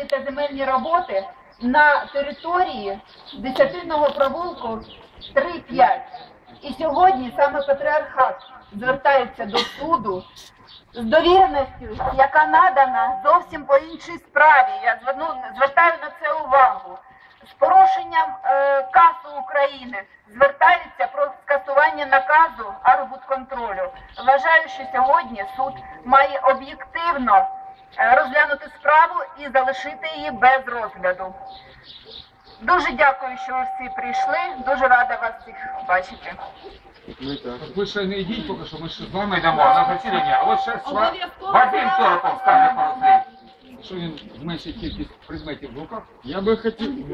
будівельні та земельні роботи на території десятинного провулку 3-5. І сьогодні саме патріархат звертається до суду з довіреністю, яка надана зовсім по іншій справі. Я зверну, звертаю на це увагу. З порушенням е, КАСу України звертаються про скасування наказу арбудконтролю. Вважаю, що сьогодні суд має об'єктивно розглянути справу і залишити її без розгляду. Дуже дякую, що ви всі прийшли. Дуже рада вас всіх бачити. Ви ще не йдіть поки що, ми ще з вами йдемо на засідання. А от ще Вадим Торопов скаже пару слів. Що він зменшить кількість предметів в руках? Я би хотів.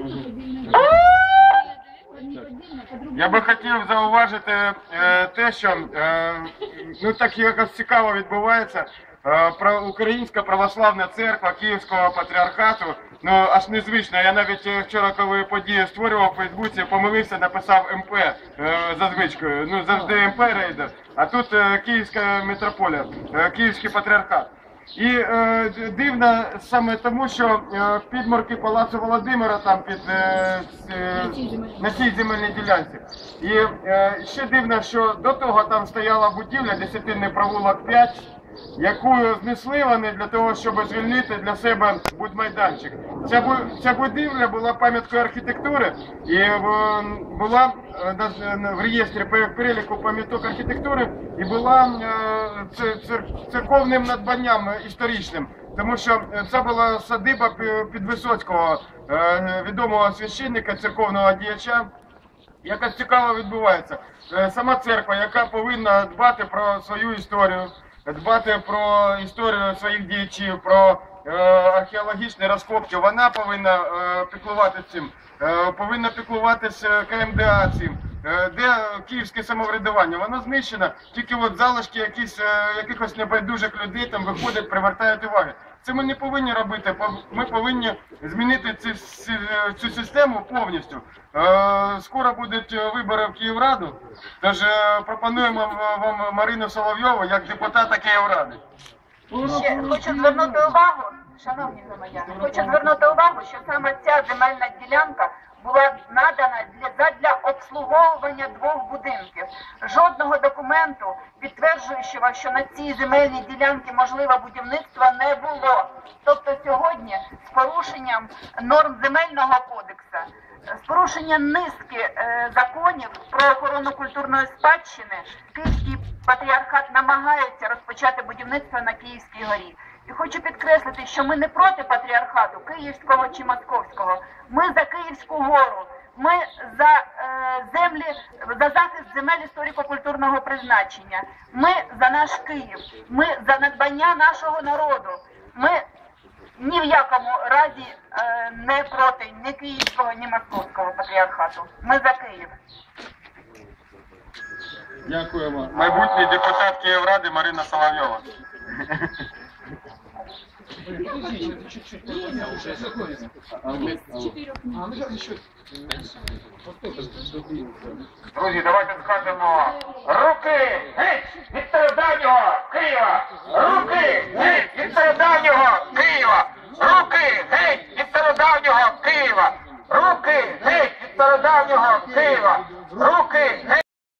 Я би хотів зауважити е, те, що е, ну так якось цікаво відбувається. Е, Українська православна церква Київського патріархату. Ну аж незвично. Я навіть е, вчора, коли події створював у Фейсбуці, помилився, написав МП е, за звичкою. Ну завжди МП рейдер. А тут Київська митрополія, Київський патріархат. І е, дивно саме тому, що е, підморки Палацу Володимира там під е, на цій земельній ділянці. І е, ще дивно, що до того там стояла будівля, десятинний провулок 5, яку знесли вони для того, щоб звільнити для себе будмайданчик. Ця, ця будівля була пам'яткою архітектури і е, була е, в реєстрі переліку пам'яток архітектури і була е, це- цер- церковним надбанням історичним. Тому що це була садиба Пі- Підвисоцького, відомого священника, церковного діяча. Якось цікаво відбувається. Сама церква, яка повинна дбати про свою історію, дбати про історію своїх діячів, про е, археологічні розкопки, вона повинна е, піклуватися цим, е, повинна піклуватися КМДА цим. Е, Де київське самоврядування? Воно знищено, тільки от залишки якісь, е, якихось небайдужих людей там виходять, привертають уваги. Це ми не повинні робити. Ми повинні змінити цю, цю систему повністю. Е, Скоро будуть е, вибори в Київраду, тож е, пропонуємо вам Марину Соловйову як депутата Київради. Ще хочу звернути увагу, шановні громадяни, хочу звернути увагу, що саме ця земельна ділянка була надана для задля обслуговування двох будинків. Жодного документу, підтверджуючого, що на цій земельній ділянці можливе будівництво, не було. Тобто сьогодні з порушенням норм земельного кодексу, з порушенням низки е, законів про охорону культурної спадщини, Київський патріархат намагається розпочати будівництво на Київській горі. І хочу підкреслити, що ми не проти патріархату київського чи московського. Ми за Київську гору. Ми за е, землі за захист земель історико-культурного призначення. Ми за наш Київ. Ми за надбання нашого народу. Ми ні в якому разі е, не проти ні київського, ні московського патріархату. Ми за Київ. Дякуємо. Майбутній депутат Київради Марина Соловйова. Ну, ну. Друзі, давайте скажемо руки геть від середнього Києва! Руки геть від середнього Києва! Руки геть від стародавнього Києва! Руки геть від стародавнього Києва! Руки геть!